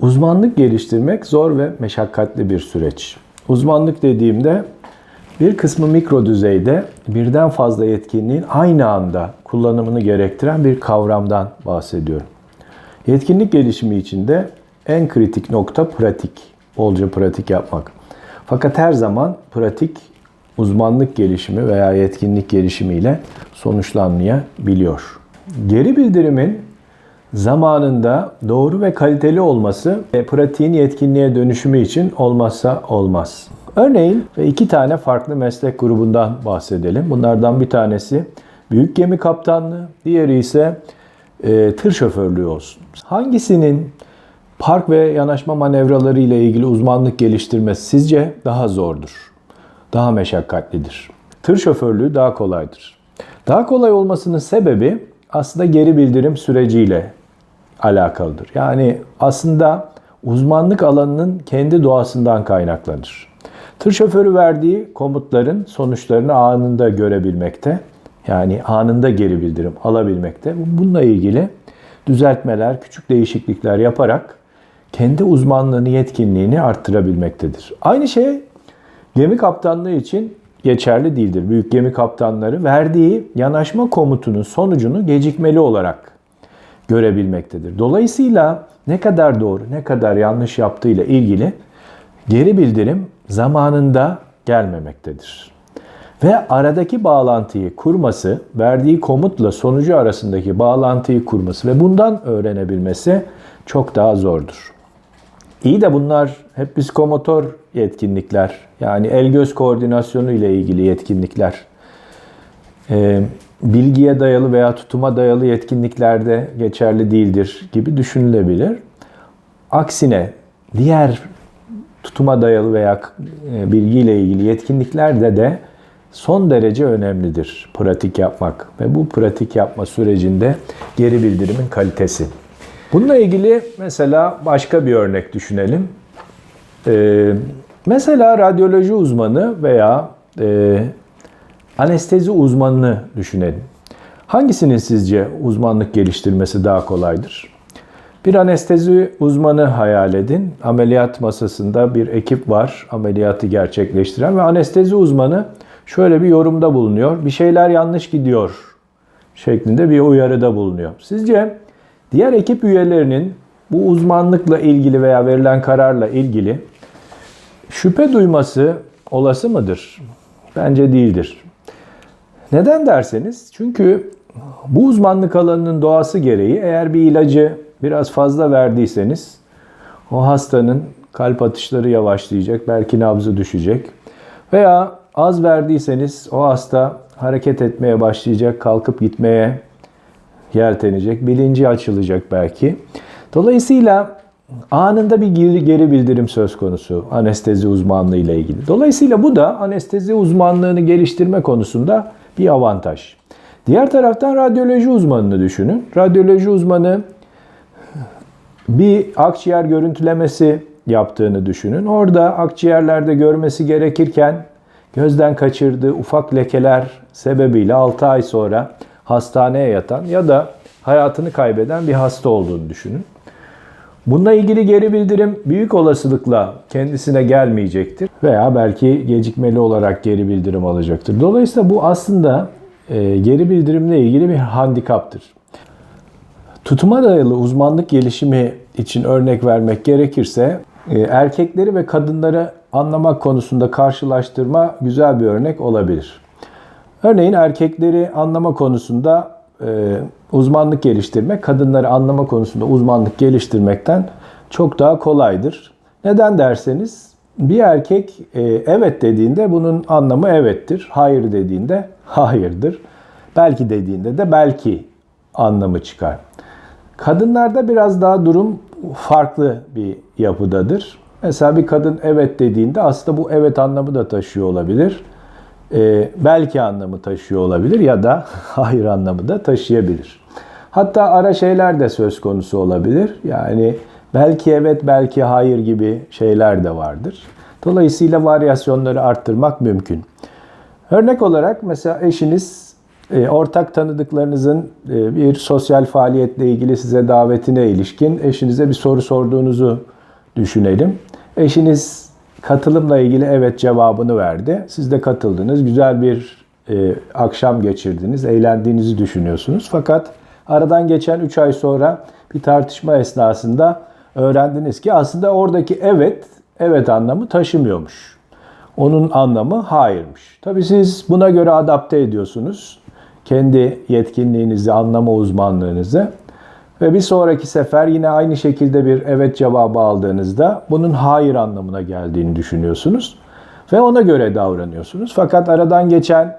Uzmanlık geliştirmek zor ve meşakkatli bir süreç. Uzmanlık dediğimde bir kısmı mikro düzeyde birden fazla yetkinliğin aynı anda kullanımını gerektiren bir kavramdan bahsediyorum. Yetkinlik gelişimi için de en kritik nokta pratik. Bolca pratik yapmak. Fakat her zaman pratik uzmanlık gelişimi veya yetkinlik gelişimiyle sonuçlanmayabiliyor. Geri bildirimin zamanında doğru ve kaliteli olması ve pratiğin yetkinliğe dönüşümü için olmazsa olmaz. Örneğin iki tane farklı meslek grubundan bahsedelim. Bunlardan bir tanesi büyük gemi kaptanlığı, diğeri ise e, tır şoförlüğü olsun. Hangisinin park ve yanaşma manevraları ile ilgili uzmanlık geliştirmesi sizce daha zordur? Daha meşakkatlidir. Tır şoförlüğü daha kolaydır. Daha kolay olmasının sebebi aslında geri bildirim süreciyle alakalıdır. Yani aslında uzmanlık alanının kendi doğasından kaynaklanır. Tır şoförü verdiği komutların sonuçlarını anında görebilmekte, yani anında geri bildirim alabilmekte. Bununla ilgili düzeltmeler, küçük değişiklikler yaparak kendi uzmanlığını, yetkinliğini arttırabilmektedir. Aynı şey gemi kaptanlığı için geçerli değildir. Büyük gemi kaptanları verdiği yanaşma komutunun sonucunu gecikmeli olarak görebilmektedir. Dolayısıyla ne kadar doğru, ne kadar yanlış yaptığıyla ilgili geri bildirim zamanında gelmemektedir. Ve aradaki bağlantıyı kurması, verdiği komutla sonucu arasındaki bağlantıyı kurması ve bundan öğrenebilmesi çok daha zordur. İyi de bunlar hep psikomotor yetkinlikler. Yani el-göz koordinasyonu ile ilgili yetkinlikler. Ee, bilgiye dayalı veya tutuma dayalı yetkinliklerde geçerli değildir gibi düşünülebilir. Aksine diğer tutuma dayalı veya e, bilgiyle ilgili yetkinliklerde de son derece önemlidir pratik yapmak ve bu pratik yapma sürecinde geri bildirimin kalitesi. Bununla ilgili mesela başka bir örnek düşünelim. Ee, mesela radyoloji uzmanı veya e, anestezi uzmanını düşünelim. Hangisinin sizce uzmanlık geliştirmesi daha kolaydır? Bir anestezi uzmanı hayal edin. Ameliyat masasında bir ekip var ameliyatı gerçekleştiren ve anestezi uzmanı şöyle bir yorumda bulunuyor. Bir şeyler yanlış gidiyor şeklinde bir uyarıda bulunuyor. Sizce diğer ekip üyelerinin bu uzmanlıkla ilgili veya verilen kararla ilgili şüphe duyması olası mıdır? Bence değildir. Neden derseniz çünkü bu uzmanlık alanının doğası gereği eğer bir ilacı biraz fazla verdiyseniz o hastanın kalp atışları yavaşlayacak, belki nabzı düşecek. Veya az verdiyseniz o hasta hareket etmeye başlayacak, kalkıp gitmeye yeltenecek, bilinci açılacak belki. Dolayısıyla anında bir geri, geri bildirim söz konusu anestezi uzmanlığı ile ilgili. Dolayısıyla bu da anestezi uzmanlığını geliştirme konusunda bir avantaj. Diğer taraftan radyoloji uzmanını düşünün. Radyoloji uzmanı bir akciğer görüntülemesi yaptığını düşünün. Orada akciğerlerde görmesi gerekirken gözden kaçırdığı ufak lekeler sebebiyle 6 ay sonra hastaneye yatan ya da hayatını kaybeden bir hasta olduğunu düşünün. Bununla ilgili geri bildirim büyük olasılıkla kendisine gelmeyecektir veya belki gecikmeli olarak geri bildirim alacaktır. Dolayısıyla bu aslında e, geri bildirimle ilgili bir handikaptır. Tutuma dayalı uzmanlık gelişimi için örnek vermek gerekirse e, erkekleri ve kadınları anlamak konusunda karşılaştırma güzel bir örnek olabilir. Örneğin erkekleri anlama konusunda e, uzmanlık geliştirmek, kadınları anlama konusunda uzmanlık geliştirmekten çok daha kolaydır. Neden derseniz bir erkek e, evet dediğinde bunun anlamı evettir. Hayır dediğinde hayırdır. Belki dediğinde de belki anlamı çıkar. Kadınlarda biraz daha durum farklı bir yapıdadır. Mesela bir kadın evet dediğinde aslında bu evet anlamı da taşıyor olabilir. Ee, belki anlamı taşıyor olabilir ya da hayır anlamı da taşıyabilir. Hatta ara şeyler de söz konusu olabilir. Yani belki evet belki hayır gibi şeyler de vardır. Dolayısıyla varyasyonları arttırmak mümkün. Örnek olarak mesela eşiniz e, ortak tanıdıklarınızın e, bir sosyal faaliyetle ilgili size davetine ilişkin eşinize bir soru sorduğunuzu düşünelim. Eşiniz katılımla ilgili evet cevabını verdi. Siz de katıldınız. Güzel bir e, akşam geçirdiniz. Eğlendiğinizi düşünüyorsunuz. Fakat aradan geçen 3 ay sonra bir tartışma esnasında öğrendiniz ki aslında oradaki evet, evet anlamı taşımıyormuş. Onun anlamı hayırmış. Tabii siz buna göre adapte ediyorsunuz. Kendi yetkinliğinizi, anlama uzmanlığınızı. Ve bir sonraki sefer yine aynı şekilde bir evet cevabı aldığınızda bunun hayır anlamına geldiğini düşünüyorsunuz. Ve ona göre davranıyorsunuz. Fakat aradan geçen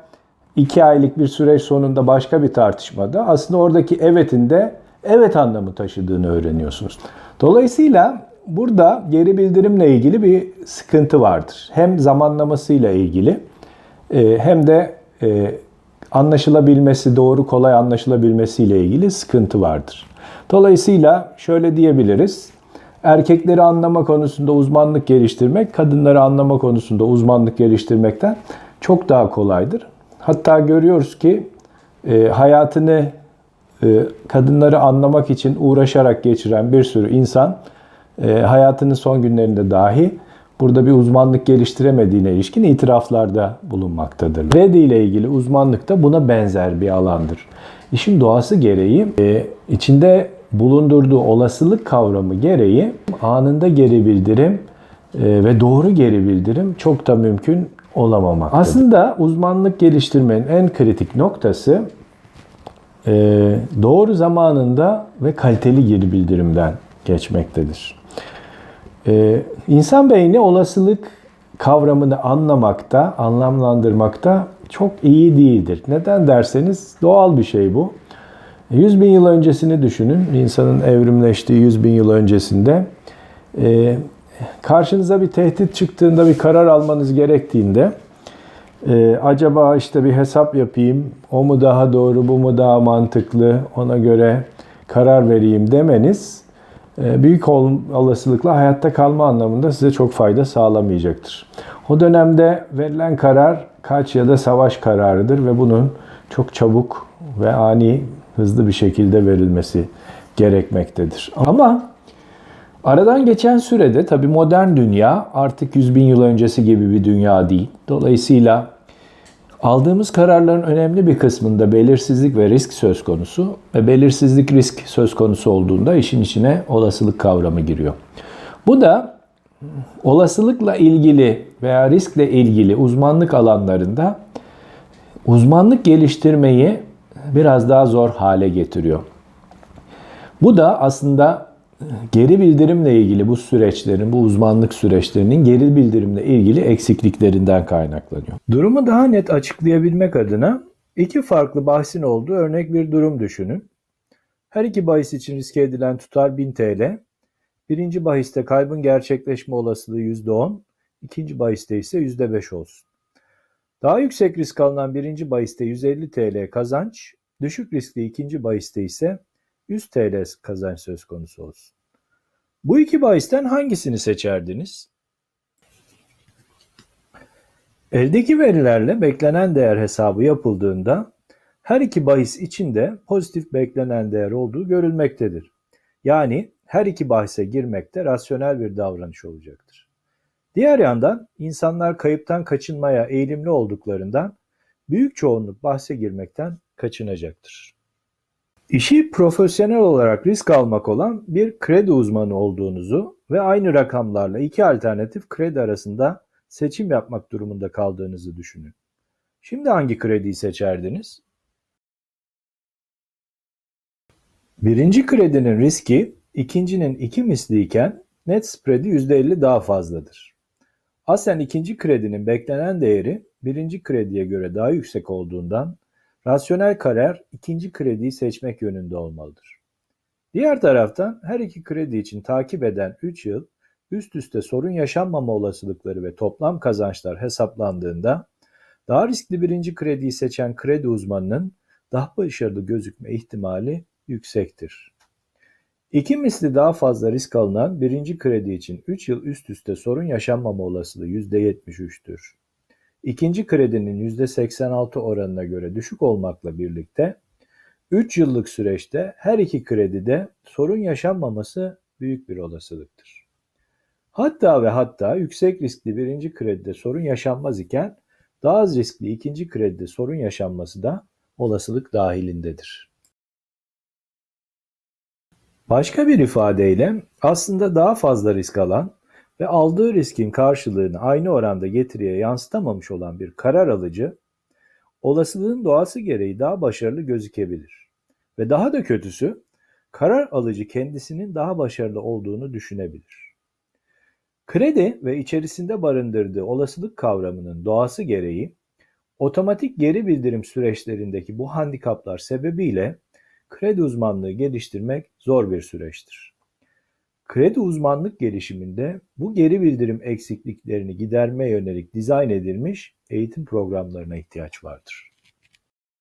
iki aylık bir süreç sonunda başka bir tartışmada aslında oradaki evetin de evet anlamı taşıdığını öğreniyorsunuz. Dolayısıyla burada geri bildirimle ilgili bir sıkıntı vardır. Hem zamanlamasıyla ilgili e, hem de e, anlaşılabilmesi, doğru kolay anlaşılabilmesiyle ilgili sıkıntı vardır. Dolayısıyla şöyle diyebiliriz. Erkekleri anlama konusunda uzmanlık geliştirmek, kadınları anlama konusunda uzmanlık geliştirmekten çok daha kolaydır. Hatta görüyoruz ki e, hayatını e, kadınları anlamak için uğraşarak geçiren bir sürü insan e, hayatının son günlerinde dahi burada bir uzmanlık geliştiremediğine ilişkin itiraflarda bulunmaktadır. Red ile ilgili uzmanlık da buna benzer bir alandır. İşin doğası gereği e, içinde bulundurduğu olasılık kavramı gereği anında geri bildirim e, ve doğru geri bildirim çok da mümkün olamamaktadır. Aslında uzmanlık geliştirmenin en kritik noktası e, doğru zamanında ve kaliteli geri bildirimden geçmektedir. E, insan beyni olasılık kavramını anlamakta, anlamlandırmakta çok iyi değildir. Neden derseniz doğal bir şey bu. 100 bin yıl öncesini düşünün. İnsanın evrimleştiği 100 bin yıl öncesinde e, karşınıza bir tehdit çıktığında bir karar almanız gerektiğinde e, acaba işte bir hesap yapayım, o mu daha doğru, bu mu daha mantıklı, ona göre karar vereyim demeniz büyük olasılıkla hayatta kalma anlamında size çok fayda sağlamayacaktır. O dönemde verilen karar kaç ya da savaş kararıdır ve bunun çok çabuk ve ani hızlı bir şekilde verilmesi gerekmektedir. Ama aradan geçen sürede tabi modern dünya artık 100 bin yıl öncesi gibi bir dünya değil. Dolayısıyla aldığımız kararların önemli bir kısmında belirsizlik ve risk söz konusu ve belirsizlik risk söz konusu olduğunda işin içine olasılık kavramı giriyor. Bu da olasılıkla ilgili veya riskle ilgili uzmanlık alanlarında uzmanlık geliştirmeyi biraz daha zor hale getiriyor. Bu da aslında geri bildirimle ilgili bu süreçlerin, bu uzmanlık süreçlerinin geri bildirimle ilgili eksikliklerinden kaynaklanıyor. Durumu daha net açıklayabilmek adına iki farklı bahsin olduğu örnek bir durum düşünün. Her iki bahis için riske edilen tutar 1000 TL. Birinci bahiste kaybın gerçekleşme olasılığı %10, ikinci bahiste ise %5 olsun. Daha yüksek risk alınan birinci bahiste 150 TL kazanç, düşük riskli ikinci bahiste ise 100 TL kazanç söz konusu olsun. Bu iki bahisten hangisini seçerdiniz? Eldeki verilerle beklenen değer hesabı yapıldığında her iki bahis içinde pozitif beklenen değer olduğu görülmektedir. Yani her iki bahise girmekte rasyonel bir davranış olacaktır. Diğer yandan insanlar kayıptan kaçınmaya eğilimli olduklarından büyük çoğunluk bahse girmekten kaçınacaktır. İşi profesyonel olarak risk almak olan bir kredi uzmanı olduğunuzu ve aynı rakamlarla iki alternatif kredi arasında seçim yapmak durumunda kaldığınızı düşünün. Şimdi hangi krediyi seçerdiniz? Birinci kredinin riski ikincinin iki misliyken net spread'i %50 daha fazladır. Aslen ikinci kredinin beklenen değeri birinci krediye göre daha yüksek olduğundan rasyonel karar ikinci krediyi seçmek yönünde olmalıdır. Diğer taraftan her iki kredi için takip eden 3 yıl üst üste sorun yaşanmama olasılıkları ve toplam kazançlar hesaplandığında daha riskli birinci krediyi seçen kredi uzmanının daha başarılı gözükme ihtimali yüksektir. İki misli daha fazla risk alınan birinci kredi için 3 yıl üst üste sorun yaşanmama olasılığı %73'tür. İkinci kredinin %86 oranına göre düşük olmakla birlikte 3 yıllık süreçte her iki kredide sorun yaşanmaması büyük bir olasılıktır. Hatta ve hatta yüksek riskli birinci kredide sorun yaşanmaz iken daha az riskli ikinci kredide sorun yaşanması da olasılık dahilindedir. Başka bir ifadeyle aslında daha fazla risk alan ve aldığı riskin karşılığını aynı oranda getiriye yansıtamamış olan bir karar alıcı olasılığın doğası gereği daha başarılı gözükebilir. Ve daha da kötüsü karar alıcı kendisinin daha başarılı olduğunu düşünebilir. Kredi ve içerisinde barındırdığı olasılık kavramının doğası gereği otomatik geri bildirim süreçlerindeki bu handikaplar sebebiyle kredi uzmanlığı geliştirmek zor bir süreçtir. Kredi uzmanlık gelişiminde bu geri bildirim eksikliklerini gidermeye yönelik dizayn edilmiş eğitim programlarına ihtiyaç vardır.